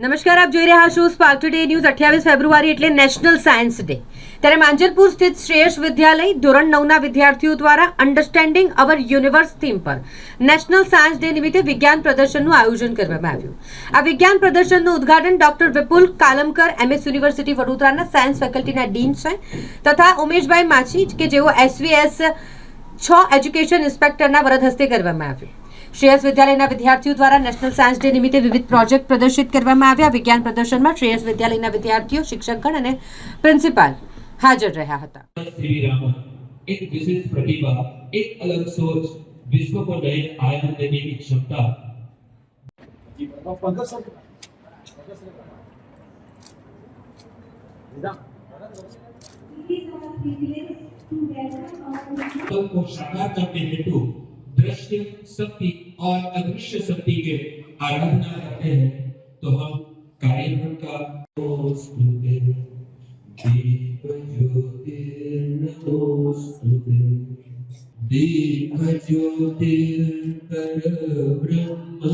નમસ્કાર, આપ જોઈ રહ્યા છો સ્પાર્ક ટુડે ન્યૂઝ અઠ્યાવીસ ફેબ્રુઆરી એટલે નેશનલ સાયન્સ ડે ત્યારે માંજલપુર સ્થિત શ્રેયસ વિદ્યાલય ધોરણ નવના વિદ્યાર્થીઓ દ્વારા અન્ડરસ્ટેન્ડિંગ અવર યુનિવર્સ થીમ પર નેશનલ સાયન્સ ડે નિમિત્તે વિજ્ઞાન પ્રદર્શનનું આયોજન કરવામાં આવ્યું. આ વિજ્ઞાન પ્રદર્શનનું ઉદ્ઘાટન doctor Vipul Kalamkar, MS university વડોદરાના સાયન્સ ફેકલ્ટીના ડીન છે તથા ઉમેશભાઈ માછી, કે જેઓ એસવીએસ છ એજ્યુકેશન ઇન્સ્પેક્ટરના વરદ હસ્તે કરવામાં આવ્યું. શ્રેયસ વિદ્યાલયના વિદ્યાર્થીઓ દ્વારા નેશનલ સાયન્સ ડે નિમિત્તે વિવિધ પ્રોજેક્ટ પ્રદર્શિત કરવામાં આવ્યા વિજ્ઞાન પ્રદર્શનમાં શ્રેયસ વિદ્યાલયના વિદ્યાર્થીઓ શિક્ષકગણ અને પ્રિન્સિપાલ હાજર રહ્યા હતા श्री राम एक विशेष प्रतिभा एक अलग सोच विश्व को नए आयाम देने की क्षमता पंकज सर निजाम तत्व को साकार करने हेतु दृश्य शक्ति और अदृश्य शक्ति के आराधना करते हैं। तो हम कार्यक्रम का नमोस्तुते दीप ज्योतिर्नमोस्तुते दीप ज्योतिर्पर ब्रह्म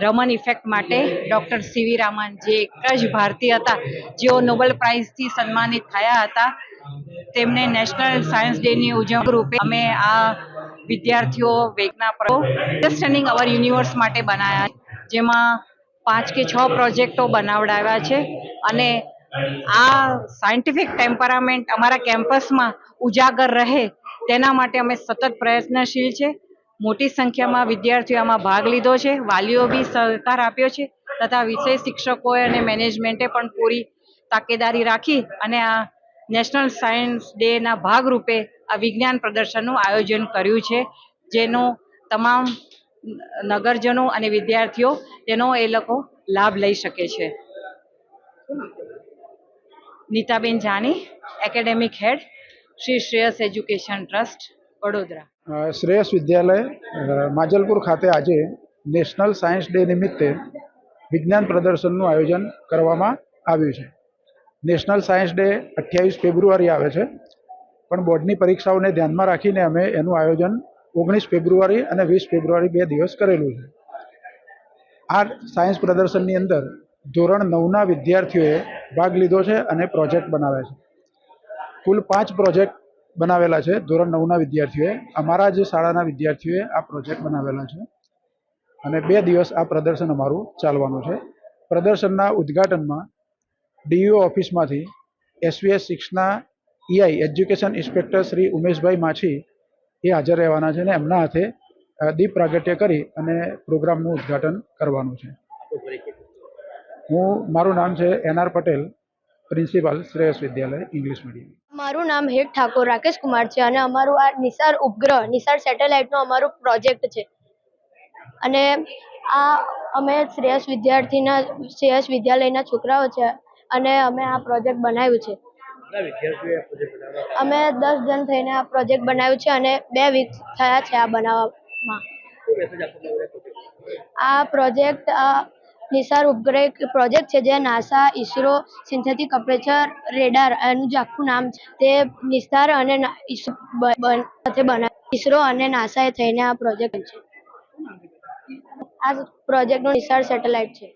રમન ઇફેક્ટ માટે ડૉક્ટર સીવી રામન જે એક જ ભારતીય હતા, જેઓ નોબેલ પ્રાઇઝથી સન્માનિત થયા હતા, તેમને નેશનલ સાયન્સ ડેની ઉજવણી રૂપે અમે આ વિદ્યાર્થીઓ વેગના પ્રો અન્ડરસ્ટેન્ડિંગ અવર યુનિવર્સ માટે બનાવ્યા જેમાં પાંચ કે છ પ્રોજેક્ટો બનાવડાવ્યા છે અને આ સાયન્ટિફિક ટેમ્પરામેન્ટ અમારા કેમ્પસમાં ઉજાગર રહે તેના માટે અમે સતત પ્રયત્નશીલ છે. મોટી સંખ્યામાં વિદ્યાર્થીઓ આમાં ભાગ લીધો છે. વાલીઓ બી સહકાર આપ્યો છે તથા વિષય શિક્ષકોએ અને મેનેજમેન્ટે પણ પૂરી તાકેદારી રાખી અને આ નેશનલ સાયન્સ ડેના ભાગરૂપે આ વિજ્ઞાન પ્રદર્શનનું આયોજન કર્યું છે. જેનો તમામ નગરજનો અને વિદ્યાર્થીઓ તેનો એ લોકો લાભ લઈ શકે છે. Nitaben Jani, academic head, Shri Shreyas education trust. Vadodara. Shreyas Vidyalaya Majalpur ખાતે આજે નેશનલ સાયન્સ ડે નિમિત્તે વિજ્ઞાન પ્રદર્શનનું આયોજન કરવામાં આવ્યું છે. નેશનલ સાયન્સ ડે અઠ્યાવીસ ફેબ્રુઆરી આવે છે. પણ બોર્ડની પરીક્ષાઓને ધ્યાનમાં રાખીને અમે એનું આયોજન ઓગણીસ ફેબ્રુઆરી અને વીસ ફેબ્રુઆરી બે દિવસ કરેલું છે. આ સાયન્સ પ્રદર્શનની અંદર ધોરણ નવના વિદ્યાર્થીઓએ ભાગ લીધો છે અને પ્રોજેક્ટ બનાવ્યા છે. કુલ પાંચ પ્રોજેક્ટ બનાવેલા છે. ધોરણ નવના વિદ્યાર્થીઓએ અમારા જ શાળાના વિદ્યાર્થીઓએ આ પ્રોજેક્ટ બનાવેલા છે અને બે દિવસ આ પ્રદર્શન અમારું ચાલવાનું છે. પ્રદર્શનના ઉદ્ઘાટનમાં ડીઈઓ ઓફિસમાંથી SVS સિક્સના EI education inspector Shri Umeshbhai Machhi એ હાજર રહેવાના છે અને એમના હાથે દીપ પ્રાગટ્ય કરી અને પ્રોગ્રામનું ઉદ્ઘાટન કરવાનું છે. હું, મારું નામ છે N R Patel, principal Shreyas Vidyalaya, English medium. મારું નામ હેત ઠાકોર રાકેશ કુમાર છે અને અમારું આ નિસાર ઉપગ્રહ નિસાર સેટેલાઇટનો અમારો પ્રોજેક્ટ છે. અને આ અમે શ્રેયસ વિદ્યાર્થીના શ્રેયસ વિદ્યાલયના છોકરાઓ છે અને અમે આ પ્રોજેક્ટ બનાવ્યું છે. અમે દસ જણ થઈને આ પ્રોજેક્ટ બનાવ્યું છે અને બે વીક થયા છે આ બનાવવામાં. આ પ્રોજેક્ટ નિસાર ઉપગ્રહ એક પ્રોજેક્ટ છે જે NASA, ISRO, synthetic aperture, radar એનું જે આખું નામ છે તે નિસ્તાર અને સાથે બના, ઇસરો અને નાસાએ થઈને આ પ્રોજેક્ટ છે. આ પ્રોજેક્ટનું નિસાર સેટેલાઇટ છે.